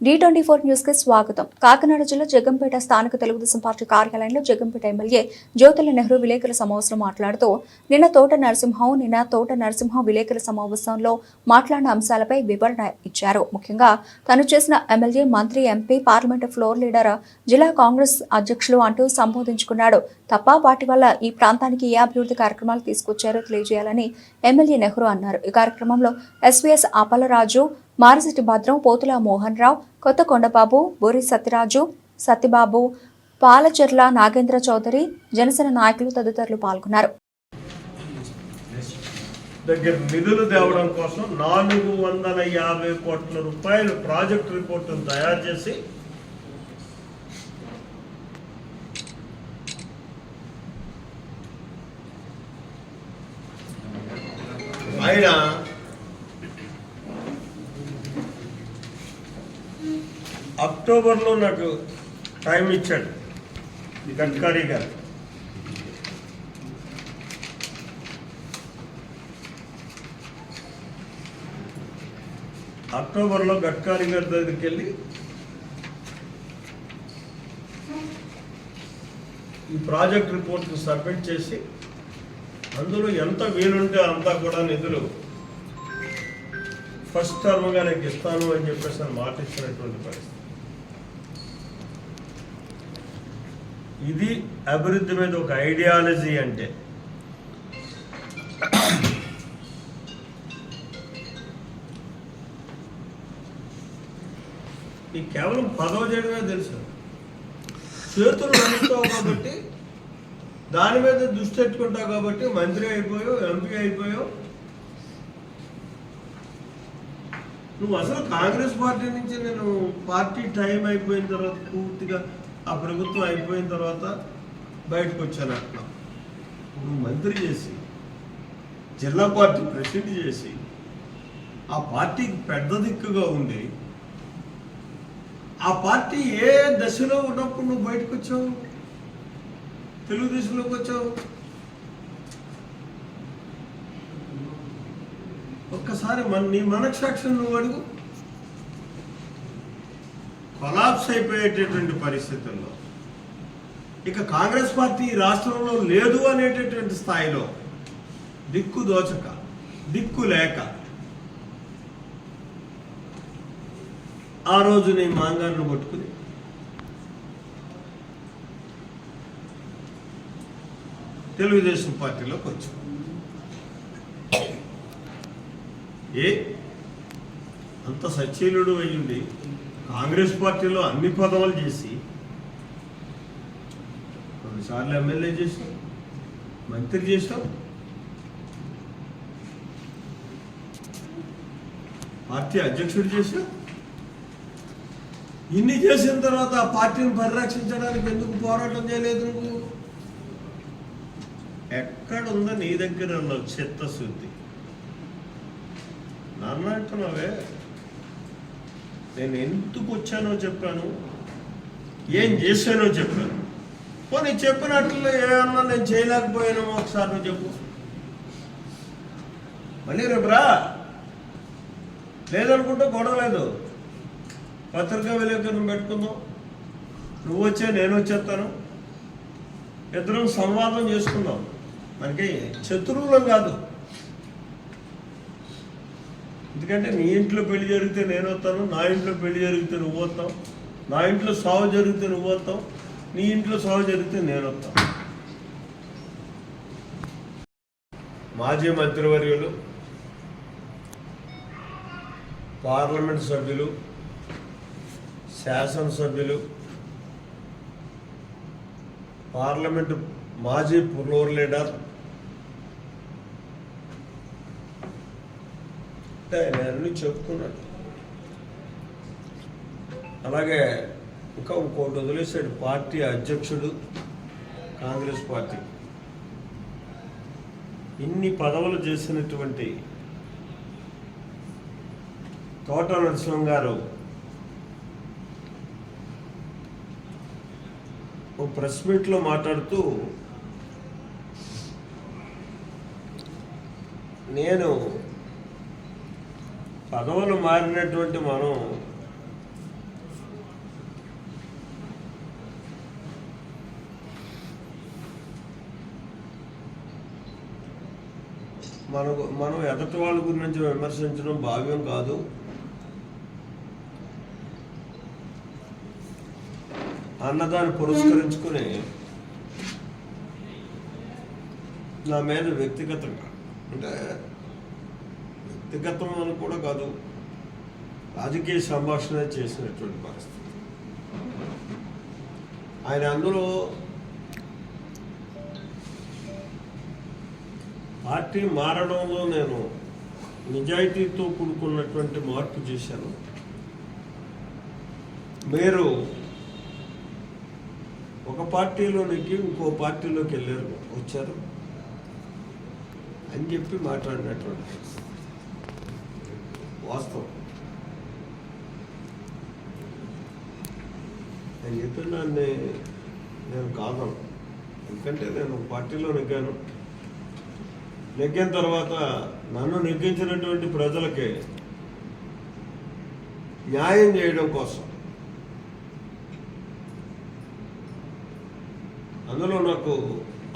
D twenty four న్యూస్కి స్వాగతం. కాకినాడ జిల్లా జగంపేట స్థానిక తెలుగుదేశం పార్టీ కార్యాలయంలో జగంపేట ఎమ్మెల్యే జ్యోతుల నెహ్రూ విలేకరుల సమావేశంలో మాట్లాడుతూ నిన్న తోట నరసింహం నిన్న తోట నరసింహం విలేకరుల సమావేశంలో మాట్లాడిన అంశాలపై వివరణ ఇచ్చారు. ముఖ్యంగా తను చేసిన ఎమ్మెల్యే మంత్రి ఎంపీ పార్లమెంటు ఫ్లోర్ లీడర్ జిల్లా కాంగ్రెస్ అధ్యక్షులు అంటూ సంబోధించుకున్నాడు. తప్ప వాటి వల్ల ఈ ప్రాంతానికి ఏ అభివృద్ధి కార్యక్రమాలు తీసుకొచ్చారో తెలియజేయాలని ఎమ్మెల్యే నెహ్రూ అన్నారు. ఈ కార్యక్రమంలో ఎస్వీఎస్ అపలరాజు మారిశెట్టి భద్రం పోతుల మోహన్ రావు కొత్త కొండబాబు బొరి సత్యరాజు సత్యబాబు పాలచెర్ల నాగేంద్ర చౌదరి జనసేన నాయకులు తదితరులు పాల్గొన్నారు. దగ్గర నిధులు తేవడం కోసం నాలుగు వందల యాభై కోట్ల రూపాయలు ప్రాజెక్ట్ రిపోర్టును తయారు చేసి ఆయన అక్టోబర్లో నాకు టైం ఇచ్చాడు గడ్కరీ గారు. అక్టోబర్లో గడ్కరీ గారి దగ్గరికి వెళ్ళి ఈ ప్రాజెక్ట్ రిపోర్ట్ సబ్మిట్ చేసి అందులో ఎంత వీలుంటే అంతా కూడా నిధులు ఫస్ట్ టర్మ్గా నీకు ఇస్తాను అని చెప్పేసి అని మాట ఇచ్చినటువంటి పరిస్థితి. ఇది అభివృద్ధి మీద ఒక ఐడియాలజీ అంటే. ఈ కేవలం పదవ చేయడమే తెలుసు. చేతులు నడుస్తావు కాబట్టి దాని మీద దృష్టి పెట్టుకుంటావు కాబట్టి మంత్రి అయిపోయావు ఎంపీ అయిపోయావు. నువ్వు అసలు కాంగ్రెస్ పార్టీ నుంచి నేను పార్టీ టైం అయిపోయిన తర్వాత పూర్తిగా ఆ ప్రభుత్వం అయిపోయిన తర్వాత బయటకు వచ్చాను అట్లా. నువ్వు మంత్రి చేసి జిల్లా పార్టీ ప్రెసిడెంట్ చేసి ఆ పార్టీకి పెద్ద దిక్కుగా ఉండి ఆ పార్టీ ఏ దశలో ఉన్నప్పుడు నువ్వు బయటకు వచ్చావు? తెలుగుదేశంలోకి వచ్చావు? ఒక్కసారి మన నీ మనక్షాక్షం నువ్వు అడుగు. కొలాప్స్ అయిపోయేటటువంటి పరిస్థితుల్లో. ఇక కాంగ్రెస్ పార్టీ రాష్ట్రంలో లేదు అనేటటువంటి స్థాయిలో దిక్కు దోచక దిక్కు లేక ఆ రోజు నీ మాంగాన్ని పట్టుకుని తెలుగుదేశం పార్టీలోకి వచ్చాం ఏ? అంత సచీలుడు అయ్యుండి కాంగ్రెస్ పార్టీలో అన్ని పదవులు చేసి కొన్నిసార్లు ఎమ్మెల్యే చేసాం మంత్రి చేసాం పార్టీ అధ్యక్షుడు చేశాం ఇన్ని చేసిన తర్వాత ఆ పార్టీని పరిరక్షించడానికి ఎందుకు పోరాటం చేయలేదు నువ్వు? ఎక్కడుందో నీ దగ్గర ఉన్న చిత్తశుద్ధి. నన్ను అంటున్నావే నేను ఎందుకు వచ్చానో చెప్పాను ఏం చేశానో చెప్పాను. పోనీ చెప్పినట్లు ఏమన్నా నేను చేయలేకపోయానో ఒకసారి నువ్వు చెప్పు. మళ్ళీ రేపు రా. లేదనుకుంటే గొడవ లేదు పత్రికా విలేకరులను పెట్టుకుందాం. నువ్వు వచ్చే నేను వచ్చేస్తాను. ఇద్దరం సంవాదం చేసుకుందాం. మనకి శత్రువులం కాదు. ఎందుకంటే నీ ఇంట్లో పెళ్ళి జరిగితే నేను వస్తాను నా ఇంట్లో పెళ్ళి జరిగితే నువ్వు వస్తావు నా ఇంట్లో సాగు జరిగితే నువ్వు వస్తావు నీ ఇంట్లో సాగు జరిగితే నేను వస్తాను. మాజీ మంత్రివర్యులు పార్లమెంట్ సభ్యులు శాసనసభ్యులు పార్లమెంటు మాజీ ఫ్లోర్ లీడర్ అంటే ఆయన అన్ని చెప్పుకున్నాడు అలాగే ఇంకా ఇంకోటి వదిలేశాడు పార్టీ అధ్యక్షుడు కాంగ్రెస్ పార్టీ. ఇన్ని పదవులు చేసినటువంటి తోట నరసింహం గారు ఓ ప్రెస్ మీట్లో మాట్లాడుతూ నేను పదవులు మారినటువంటి మనం మనకు మనం ఎదటి వాళ్ళ గురించి విమర్శించడం భావ్యం కాదు. అన్నదాన్ని పురస్కరించుకుని నా మీద వ్యక్తిగతంగా అంటే వ్యక్తిగతం కూడా కాదు. రాజకీయ సంభాషణ చేసినటువంటి పరిస్థితి. ఆయన అందులో పార్టీ మారడంలో నేను నిజాయితీతో కూడుకున్నటువంటి మార్పు చేశాను. మీరు ఒక పార్టీలో నెగ్గి ఇంకో పార్టీలోకి వెళ్ళారు వచ్చారు అని చెప్పి మాట్లాడినటువంటి పరిస్థితి. వాస్తవం. నేను చెప్పి నన్ను నేను కాదను ఎందుకంటే నేను పార్టీలో నెగ్గాను. నెగ్గిన తర్వాత నన్ను నెగ్గించినటువంటి ప్రజలకి న్యాయం చేయడం కోసం అందులో నాకు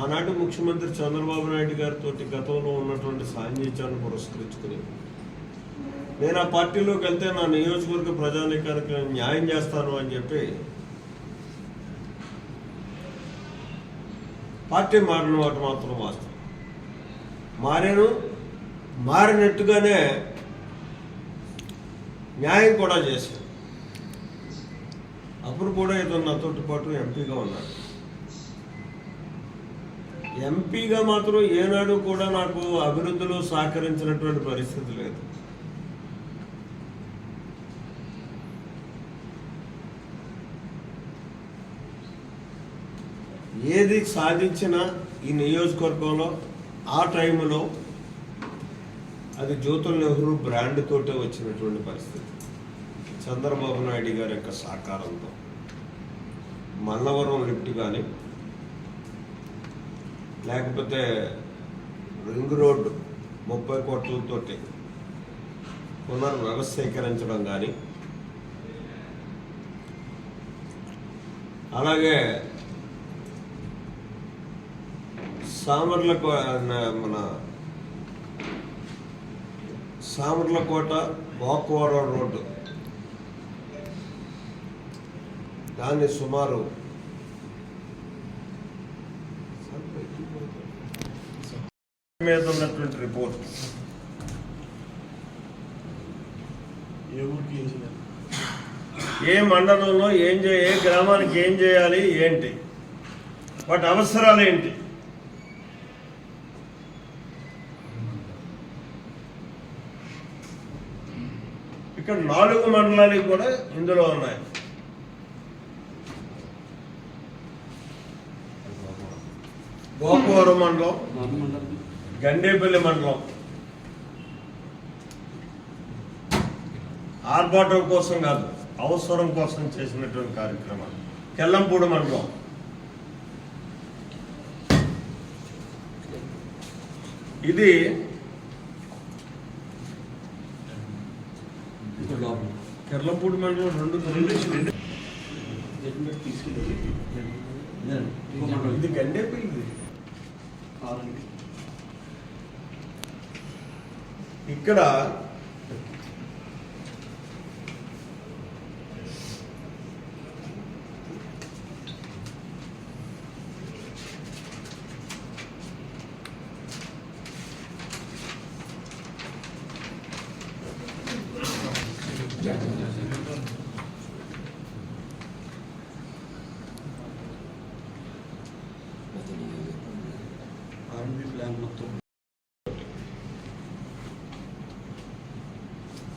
ఆనాటి ముఖ్యమంత్రి చంద్రబాబు నాయుడు గారితో గతంలో ఉన్నటువంటి సాన్నిధ్యాన్ని పురస్కరించుకుని నేను ఆ పార్టీలోకి వెళ్తే నా నియోజకవర్గ ప్రజానికానికి నేను న్యాయం చేస్తాను అని చెప్పి పార్టీ మారిన వాటి మాత్రం వాస్తవం. మారాను మారినట్టుగానే న్యాయం కూడా చేశాను. అప్పుడు కూడా ఇతను నాతోటి పాటు ఎంపీగా ఉన్నాడు ఎంపీగా మాత్రం ఏనాడు కూడా నాకు అభివృద్ధిలో సహకరించినటువంటి పరిస్థితి లేదు. ఏది సాధించినా ఈ నియోజకవర్గంలో ఆ టైంలో అది జ్యోతుల్ నెహ్రూ బ్రాండ్తోటే వచ్చినటువంటి పరిస్థితి. చంద్రబాబు నాయుడు గారి యొక్క సహకారంతో. మల్లవరం లిఫ్ట్ కానీ లేకపోతే రింగ్ రోడ్డు ముప్పై కోట్లతో పునర్వ్యవస్థీకరించడం కానీ అలాగే సామర్లకో మన సామర్లకోట వాక్వరం రోడ్డు. దాన్ని సుమారు మీద ఉన్నటువంటి రిపోర్ట్. ఏ మండలంలో ఏం చేయ ఏ గ్రామానికి ఏం చేయాలి ఏంటి? వాటి అవసరాలు ఏంటి? ఇక్కడ నాలుగు మండలాలు కూడా ఇందులో ఉన్నాయి. గోపవరం మండలం గండేపల్లి మండలం. ఆర్భాటం కోసం కాదు అవసరం కోసం చేసినటువంటి కార్యక్రమం కెల్లంపూడి మండలం. ఇది కెర్లంపూడి మండలం రెండు తీసుకెళ్ళి ఇది. గండేపల్లి ఇక్కడ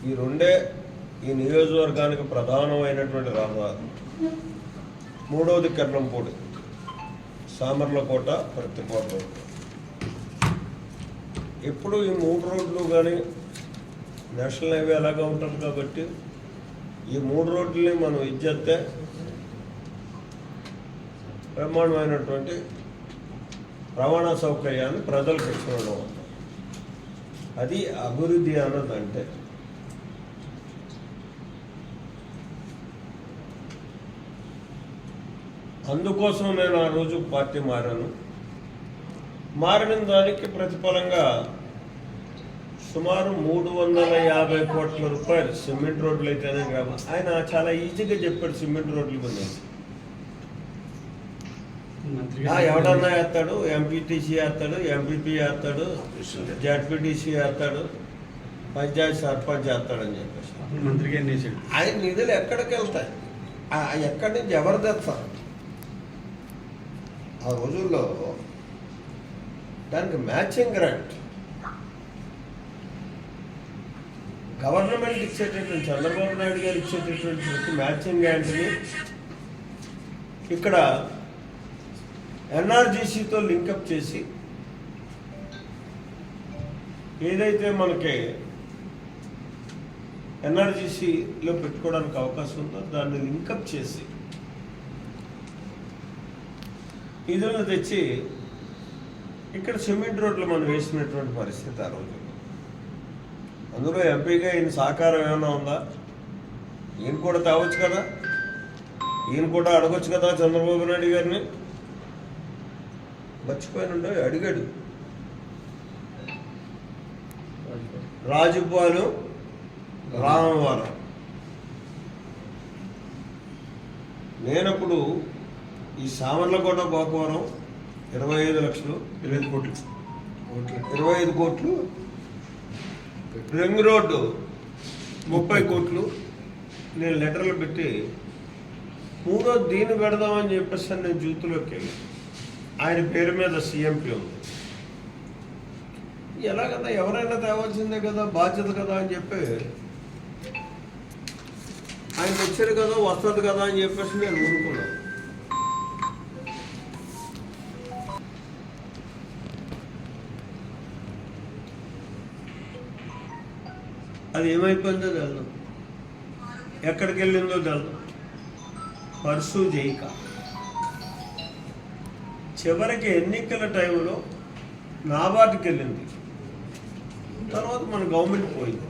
ఈ రెండే ఈ నియోజకవర్గానికి ప్రధానమైనటువంటి రహదారు. మూడవది కర్ణంపూడి. సామర్లకోట ప్రతికోట రోడ్డు ఎప్పుడు ఈ మూడు రోడ్లు కానీ నేషనల్ హైవే అలాగా ఉంటుంది కాబట్టి ఈ మూడు రోడ్లని మనం ఇచ్చేస్తే బ్రహ్మాండమైనటువంటి రవాణా సౌకర్యాన్ని ప్రజలకు ఇచ్చుకోవడం. అది అభివృద్ధి అన్నదంటే అందుకోసం నేను ఆ రోజు పార్టీ మారాను. మారిన దానికి ప్రతిఫలంగా సుమారు మూడు వందల యాభై కోట్ల రూపాయలు సిమెంట్ రోడ్లు అయితేనే కాదు. ఆయన చాలా ఈజీగా చెప్పాడు సిమెంట్ రోడ్లు గురించి ఆ, ఎవడన్నా వేస్తాడు ఎంపీటీసీ వేస్తాడు ఎంపీపీ వేస్తాడు జడ్పీటీసీ వేస్తాడు పంచాయతీ సర్పంచ్ వేస్తాడని చెప్పేసి. ఆయన నిధులు ఎక్కడికి వెళ్తాయి? ఎక్కడి నుంచి ఎవరు తెస్తారు? ఆ రోజుల్లో దానికి మ్యాచింగ్ గ్రాంట్. గవర్నమెంట్ ఇచ్చేటటువంటి చంద్రబాబు నాయుడు గారు ఇచ్చేటటువంటి మ్యాచింగ్ గ్రాంట్ని ఇక్కడ ఎన్ఆర్జీసీతో లింకప్ చేసి ఏదైతే మనకి ఎన్ఆర్జీసీలో పెట్టుకోవడానికి అవకాశం ఉందో దాన్ని లింకప్ చేసి నిధులను తెచ్చి ఇక్కడ సిమెంట్ రోడ్లు మనం వేసినటువంటి పరిస్థితి ఆ రోజుల్లో అందులో ఎంపీగా ఈయన సహకారం ఏమైనా ఉందా? ఈయన కూడా తేవచ్చు కదా? ఈయన కూడా అడగొచ్చు కదా చంద్రబాబు నాయుడు గారిని? మర్చిపోయినుండో అడిగాడు. రాజుబ్బాలు రామవరం. నేనప్పుడు ఈ సామర్లకోట గోపవరం ఇరవై ఐదు లక్షలు ఇరవై ఐదు కోట్లు. కోట్లు. ఇరవై ఐదు కోట్లు. రింగ్ రోడ్డు ముప్పై కోట్లు. నేను లెటర్లు పెట్టి మూడో దీన్ని పెడదామని చెప్పేసి నేను జూతులోకి వెళ్ళి. ఆయన పేరు మీద సీఎంపీ ఉంది. ఎలా కదా ఎవరైనా తేవాల్సిందే కదా బాధ్యత కదా అని చెప్పి ఆయన వచ్చారు కదా వస్తుంది కదా అని చెప్పేసి నేను ఊరుకున్నాను. అది ఏమైపోయిందో తెలదు. ఎక్కడికి వెళ్ళిందో తెలదు. పర్సు చేయక చివరికి ఎన్నికల టైంలో నాబార్డుకి వెళ్ళింది తర్వాత మన గవర్నమెంట్ పోయింది.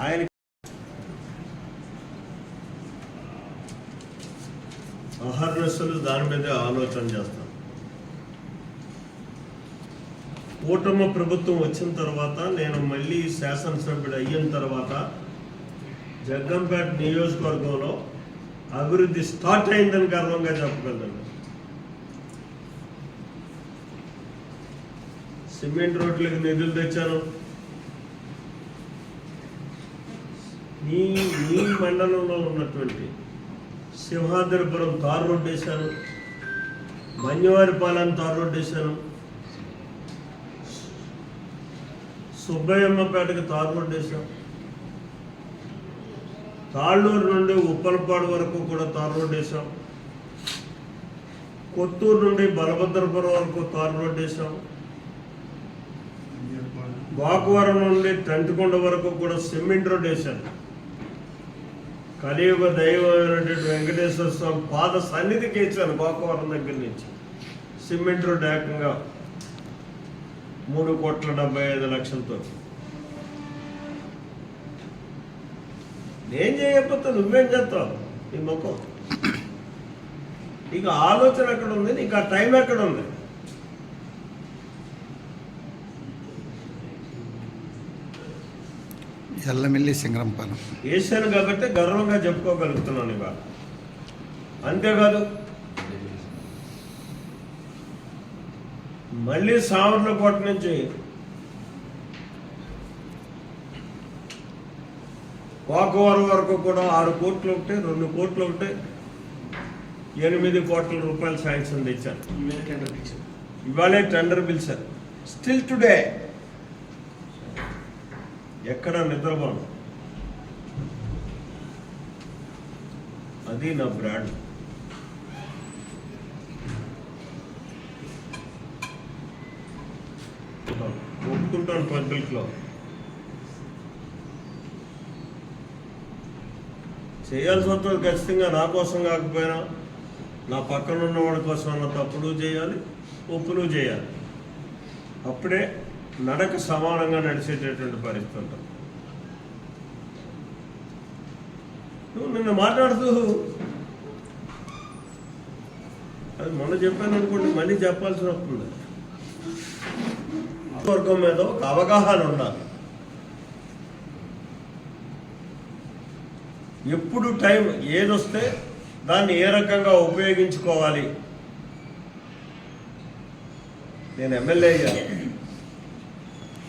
ఆయన అహర్నస్సులు దాని మీద ఆలోచన చేస్తాం కూటమి ప్రభుత్వం వచ్చిన తర్వాత నేను మళ్ళీ శాసనసభ్యుడు అయిన తర్వాత జగ్గంపేట నియోజకవర్గంలో అభివృద్ధి స్టార్ట్ అయిందని గర్వంగా చెప్పగలను. సిమెంట్ రోడ్లకు నిధులు తెచ్చాను. మీ మీ మండలంలో ఉన్నటువంటి సింహాద్రిపురం తారు రోడ్డు వేశాను. మన్యవారిపాలెం తారు రోడ్డు వేశాను. సుబ్బయ్యమ్మపేటకి తారు రోడ్డు వేశాం తాళ్ళూరు నుండి ఉప్పలపాడు వరకు కూడా తారు రోడ్డు వేశాం కొత్తూరు నుండి బలభద్రపురం వరకు తారు రోడ్డు వేశాం గోకవరం నుండి టంటికొండ వరకు కూడా సిమెంట్ రోడ్ వేశాను కలియుగ దైవమైనటువంటి వెంకటేశ్వర స్వామి పాద సన్నిధికి వేసాను గోకవరం దగ్గర నుంచి. సిమెంట్ రోడ్ ఏకంగా. మూడు కోట్ల డెబ్బై ఐదు లక్షలతో. నేను చేయకపోతే నువ్వేం చేస్తావు? నీ ముఖం. నీకు ఆలోచన ఎక్కడ ఉంది? నీకు ఆ టైం ఎక్కడ ఉంది? ఎల్లమిల్లి సింగరంపాలెం వేసాను కాబట్టి గర్వంగా చెప్పుకోగలుగుతున్నాను ఇవాళ. అంతేకాదు మళ్ళీ సామర్లకోట నుంచి. కోకవరం వరకు కూడా ఆరు కోట్లు ఒకటి రెండు కోట్లు ఒకటి ఎనిమిది కోట్ల రూపాయలు శాంక్షన్ ఇచ్చారు ఇవాళే టెండర్ పిలిచారు స్టిల్ టుడే ఎక్కడ నిద్రపోను. అది నా బ్రాండ్. ఒప్పుకుంటాను పబ్లిక్లో చేయాల్సి వస్తుంది ఖచ్చితంగా నా కోసం కాకపోయినా నా పక్కన ఉన్నవాడి కోసం అన్న తప్పుడు చేయాలి ఒప్పులు చేయాలి. అప్పుడే నడక సమానంగా నడిచేటటువంటి పరిస్థితి ఉంటుంది. నువ్వు నిన్న మాట్లాడుతూ అది మొన్న చెప్పాను అనుకోండి మళ్ళీ చెప్పాల్సి వస్తుంది. వర్గం మీద ఒక అవగాహన ఉండాలి. ఎప్పుడు టైం ఏదొస్తే దాన్ని ఏ రకంగా ఉపయోగించుకోవాలి? నేను ఎమ్మెల్యే అయ్యాను.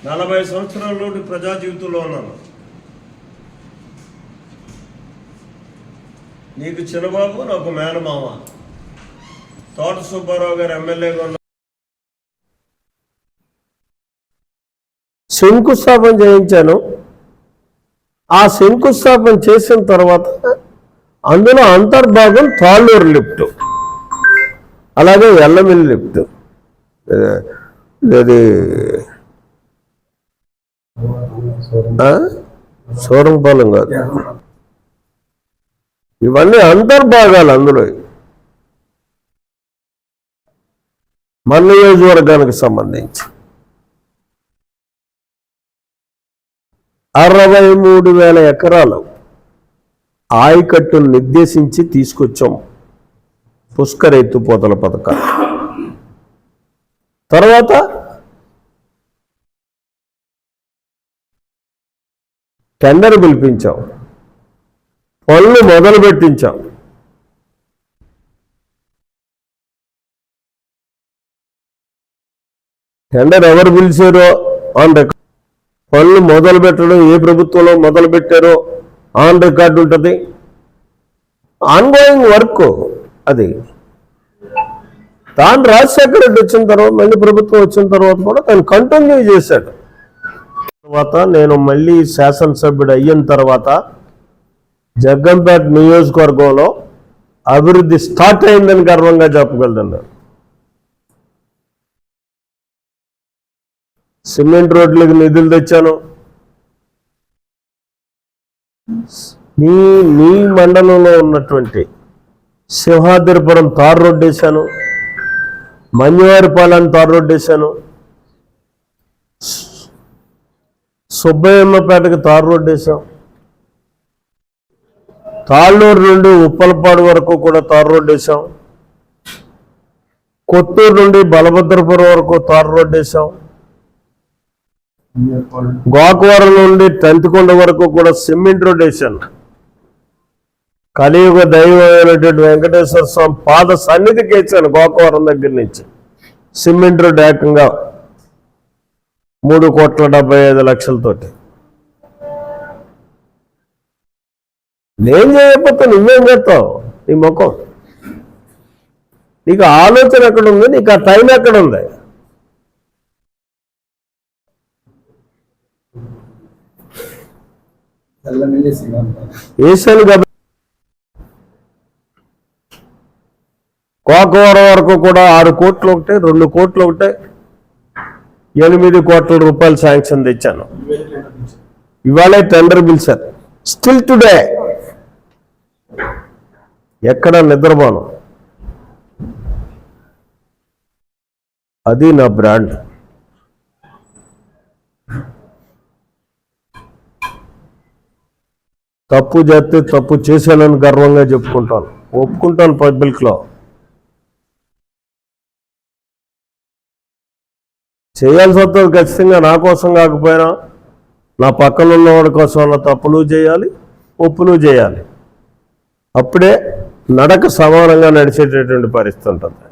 నలభై సంవత్సరాల నుండి ప్రజా జీవితంలో ఉన్నాను. నీకు చిన్నబాబు నాకు మేనమామ. తోట సుబ్బారావు గారు ఎమ్మెల్యేగా ఉన్న శంకుస్థాపన చేయించాను. ఆ శంకుస్థాపన చేసిన తర్వాత అందులో అంతర్భాగం తాళ్ళూరు లిఫ్ట్. అలాగే ఎల్లమిల్లి లిఫ్ట్. అది సూరంపాలెం కాదు. ఇవన్నీ అంతర్భాగాలు అందులో. మన నియోజకవర్గానికి సంబంధించి. అరవై మూడు వేల ఎకరాలు ఆయకట్టును నిర్దేశించి తీసుకొచ్చాం పుష్కర ఎత్తుపోతల పథకం తర్వాత టెండర్ పిలిపించాం. పనులు మొదలు పెట్టించాం టెండర్ ఎవరు పిలిచారో ఆన్ రికార్డ్ పనులు మొదలు పెట్టడం ఏ ప్రభుత్వంలో మొదలు పెట్టారో ఆన్ రికార్డు ఉంటుంది. ఆన్గోయింగ్ వర్క్ అది. తాను రాజశేఖర రెడ్డి వచ్చిన తర్వాత మళ్ళీ ప్రభుత్వం వచ్చిన తర్వాత కూడా తను కంటిన్యూ చేశాడు. తర్వాత నేను మళ్ళీ శాసనసభ్యుడు అయిన తర్వాత జగ్గంపేట నియోజకవర్గంలో అభివృద్ధి స్టార్ట్ అయిందని గర్వంగా చెప్పగలను సిమెంట్ రోడ్లకు నిధులు తెచ్చాను. నీ నీ మండలంలో ఉన్నటువంటి సింహాద్రిపురం తార్ రోడ్డు వేశాను. మంజువారిపాలెం తార్ రోడ్డు వేశాను. సుబ్బయ్యమ్మపేటకి తార్ రోడ్డు వేసాం తాళ్ళూరు నుండి ఉప్పలపాడు వరకు కూడా తార్ రోడ్డు వేసాం కొత్తూరు నుండి బలభద్రపురం వరకు తార్ రోడ్డు వేశాం. గోకవరం నుండి టెంత్కొండ వరకు కూడా సిమెంట్ రోడ్ వేశాను కలియుగ దైవమైనటువంటి వెంకటేశ్వర స్వామి పాద సన్నిధికి వేసాను గోకవరం దగ్గర నుంచి. సిమెంట్ రోడ్ ఏకంగా మూడు కోట్ల డెబ్బై ఐదు లక్షలతోటి. నేను చేయకపోతే నువ్వేం చేస్తావు? నీ ముఖం. నీకు ఆలోచన ఎక్కడ ఉంది? నీకు ఆ టైం ఎక్కడ ఉంది ఎల్లమిల్లి సింగంపల్లి వేసాను కాబట్టి కోకవరం వరకు కూడా ఆరు కోట్లు ఒకటే రెండు కోట్లు ఒకటే. ఎనిమిది కోట్ల రూపాయలు శాంక్షన్ తెచ్చాను. ఇవాళ టెండర్ పిలిచారు. స్టిల్ టుడే ఎక్కడ నిద్రపోను. అది నా బ్రాండ్. తప్పు చేస్తే తప్పు చేశానని గర్వంగా చెప్పుకుంటాను. ఒప్పుకుంటాను పబ్లిక్లో. చేయాల్సి వస్తుంది ఖచ్చితంగా నా కోసం కాకపోయినా నా పక్కన ఉన్నవాడి కోసం అన్న తప్పులు చేయాలి ఒప్పులు చేయాలి. అప్పుడే నడక సమానంగా నడిచేటటువంటి పరిస్థితి ఉంటుంది.